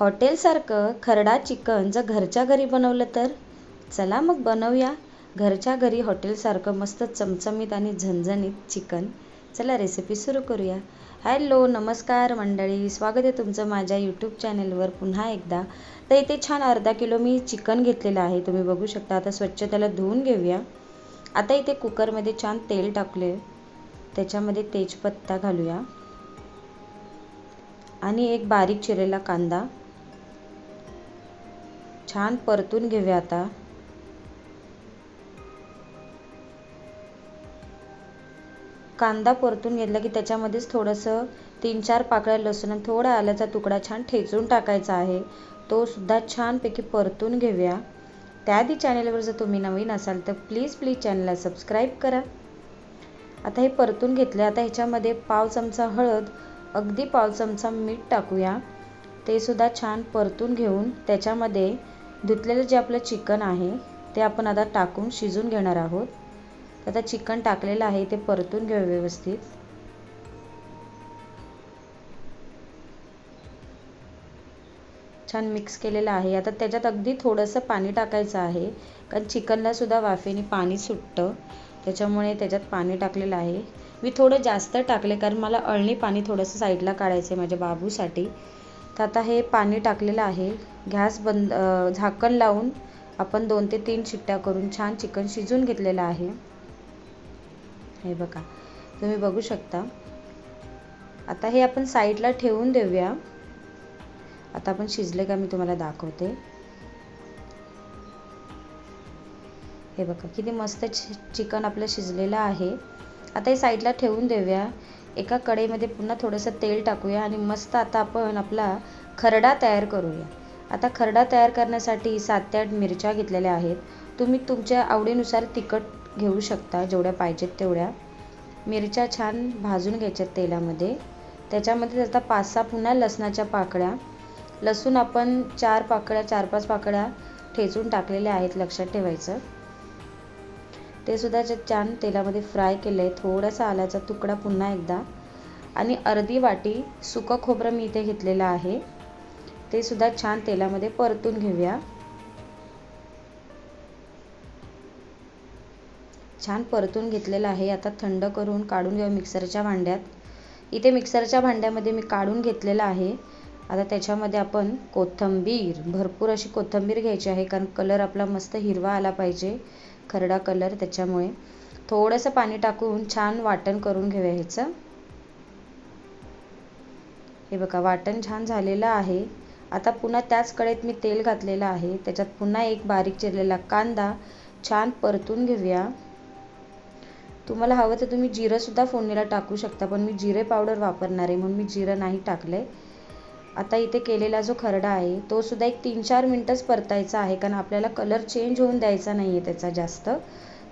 हॉटेलसारखं खरडा chicken जर घरच्या घरी बनवलं तर? चला मग बनवूया. घरच्या घरी हॉटेलसारखं मस्त चमचमीत आणि झणझणीत चिकन. चला रेसिपी सुरू करूया. हॅलो नमस्कार मंडळी. स्वागत आहे तुमचं माझ्या यूट्यूब चॅनलवर पुन्हा एकदा. तर इथे छान अर्धा किलो मी चिकन घेतलेलं आहे. तुम्ही बघू शकता आता स्वच्छ त्याला धुवून घेऊया. आता इथे कुकरमध्ये छान तेल टाकले त्याच्यामध्ये तेजपत्ता घालूया. आणि एक बारीक चिरलेला कांदा. छान परतून घेऊया आता. कांदा परतून घेतला की त्याच्यामध्येच थोडंसं तीन चार पाकळ्या लसूण आणि थोडा आल्याचा तुकडा छान ठेचून टाकायचा आहे. तो सुद्धा छानपैकी परतून घेऊया. त्याआधी चॅनलवर जर तुम्ही नवीन असाल तर प्लीज प्लीज चॅनलला सबस्क्राईब करा. आता हे परतून घेतले आता ह्याच्यामध्ये पाव चमचा हळद अगदी पाव चमचा मीठ टाकूया. ते सुद्धा छान परतून घेऊन त्याच्यामध्ये धुतलेलं जे आपलं चिकन आहे ते आपण आता टाकून शिजून घेणार आहोत. आता चिकन टाकलेलं आहे ते परतून घेऊ व्यवस्थित. छान मिक्स केलेलं आहे. आता त्याच्यात अगदी थोडंसं पाणी टाकायचं आहे कारण चिकनला सुद्धा वाफेने पाणी सुटतं. त्याच्यामुळे त्याच्यात पाणी टाकलेलं आहे. मी थोडं जास्त टाकले कारण मला अळणी पाणी थोडंसं साईडला काढायचं आहे माझ्या बाबूसाठी. तर आता हे पाणी टाकलेलं आहे. गॅस बंद झाकण लावून आपण दोन ते तीन शिट्ट्या करून छान चिकन शिजून घेतलेलं आहे. हे बघा तुम्ही बघू शकता. आता हे आपण साईडला ठेवून देऊया. आता आपण शिजले का मी तुम्हाला दाखवते. हे बघा किती मस्त चिकन आपलं शिजलेलं आहे. आता हे साईडला ठेवून देऊया. एका कढईमध्ये पुन्हा थोडंसं तेल टाकूया आणि मस्त आता आपण आपला खरडा तयार करूया. आता खरडा तयार करण्यासाठी सात ते आठ मिरच्या घेतलेल्या आहेत. तुम्ही तुमच्या आवडीनुसार तिखट घेऊ शकता जेवढ्या पाहिजेत तेवढ्या. मिरच्या छान भाजून घ्यायच्या तेलामध्ये. त्याच्यामध्ये आता पाच सहा पुन्हा लसणाच्या पाकळ्या. लसूण आपण चार पाकळ्या चार पाच पाकळ्या ठेचून टाकलेल्या आहेत लक्षात ठेवायचं. ते सुद्धा छान तेलामध्ये फ्राय केलं आहे थोडासा आल्याचा तुकडा पुन्हा एकदा. आणि अर्धी वाटी सुकं खोबरं मी इथे घेतलेलं आहे. ते सुद्धा छान तेलामध्ये परतून घेऊया. छान परतून घेतलेलं आहे. आता थंड करून काढून घेऊ मिक्सरच्या भांड्यात. इथे मिक्सरच्या भांड्यामध्ये मी काढून घेतलेलं आहे. आता त्याच्यामध्ये आपण कोथिंबीर भरपूर अशी कोथिंबीर घ्यायची आहे कारण कलर आपला मस्त हिरवा आला पाहिजे. खरडा कलर त्याच्यामुळे. थोडंसं पाणी टाकून छान वाटण करून घेऊया ह्याचं हे बघा वाटण छान झालेलं आहे. आता पुन्हा त्याच कडेत मी तेल घातलेलं आहे. त्याच्यात पुन्हा एक बारीक चिरलेला कांदा छान परतून घेऊया. तुम्हाला हवं तर तुम्ही जिरंसुद्धा फोडणीला टाकू शकता पण मी जिरे पावडर वापरणार आहे म्हणून मी जिरं नाही टाकलं. आहे आता इथे केलेला जो खरडा आहे तो सुद्धा एक तीन चार मिनटंच परतायचा आहे कारण आपल्याला कलर चेंज होऊन द्यायचा नाही आहे त्याचा जास्त.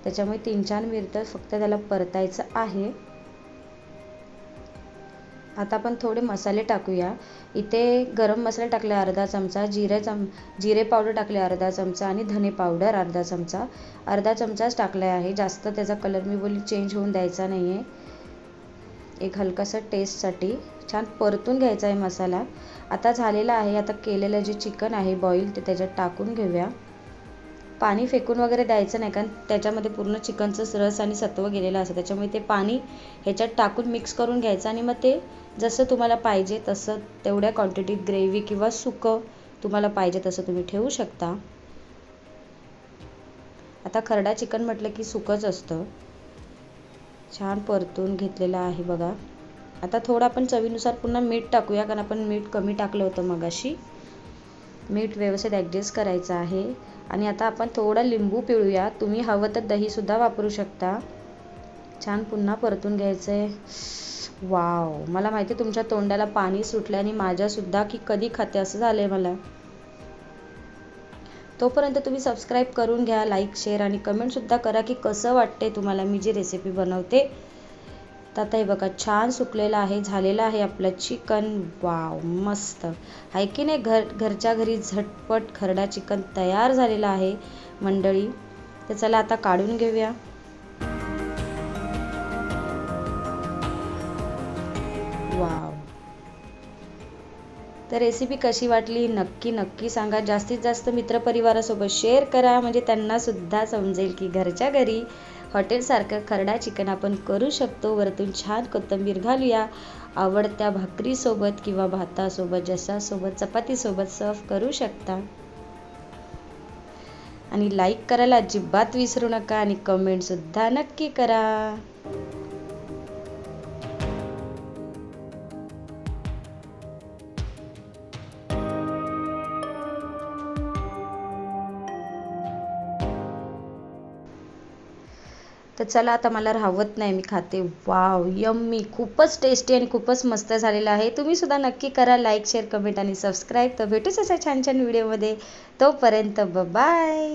त्याच्यामुळे तीन चार मिनटं फक्त त्याला परतायचं आहे. आता आपण थोडे मसाले टाकूया. इथे गरम मसाला टाकले अर्धा चमचा जिरे चम जिरे पावडर टाकले अर्धा चमचा आणि धने पावडर अर्धा चमचा. अर्धा चमचाच टाकला आहे जास्त त्याचा कलर मी बोलली चेंज होऊन द्यायचा नाही आहे एक हलकासा टेस्टसाठी छान परतून घ्यायचा आहे मसाला. आता झालेला आहे आता केलेलं जे चिकन आहे बॉईल ते त्याच्यात टाकून घेऊया. पाणी फेकून वगैरे द्यायचं नाही कारण त्याच्यामध्ये पूर्ण चिकनचं रस आणि सत्व गेलेलं असतं. त्याच्यामुळे ते पाणी ह्याच्यात टाकून मिक्स करून घ्यायचं आणि मग ते जसं तुम्हाला पाहिजे तसं तेवढ्या क्वांटिटीत ग्रेव्ही किंवा सुकं तुम्हाला पाहिजे तसं तुम्ही ठेवू शकता. आता खरडा चिकन म्हटलं की सुकंच असतं. छान परतून घेतलेलं आहे बघा. आता थोडं आपण चवीनुसार पुन्हा मीठ टाकूया कारण आपण मीठ कमी टाकलं होतं मगाशी. मीठ व्यवस्थित ॲडजस्ट करायचं आहे. आणि आता आपण थोडं लिंबू पिळूया. तुम्ही हवं तर दहीसुद्धा वापरू शकता. छान पुन्हा परतून घ्यायचं आहे वाव. मला माहिती आहे तुमच्या तोंडाला पाणी सुटलं आणि माझ्यासुद्धा की कधी खाते असं झालं आहे मला. तोपर्यंत तुम्ही सबस्क्राईब करून घ्या लाईक शेअर आणि कमेंटसुद्धा करा की कसं वाटते तुम्हाला मी जी रेसिपी बनवते. तर आता हे बघा छान सुकलेलं आहे झालेलं आहे आपलं चिकन वाव मस्त. आहे की नाही घर घरच्या घरी झटपट खरडा चिकन तयार झालेला आहे मंडळी. तर चला आता काढून घेऊया. तर रेसिपी कशी वाटली? नक्की नक्की सांगा. जास्तीत जास्त मित्रपरिवारासोबत शेअर करा. म्हणजे त्यांनासुद्धा समजेल की घरच्या घरी हॉटेलसारखं खरडा चिकन आपण करू शकतो. वरतून छान कोथिंबीर घालूया. आवडत्या भाकरीसोबत किंवा भातासोबत जसासोबत चपातीसोबत सर्व करू शकता. आणि लाईक करायला अजिबात विसरू नका आणि कमेंटसुद्धा नक्की करा. तर चला आता मला राहवत नाही मी खाते. वाव यम्मी खूपच टेस्टी आणि खूपच मस्त झालेलं आहे. तुम्ही सुद्धा नक्की करा लाईक शेअर कमेंट आणि सबस्क्राईब तर भेटूच असा छान छान व्हिडिओमध्ये तोपर्यंत बाय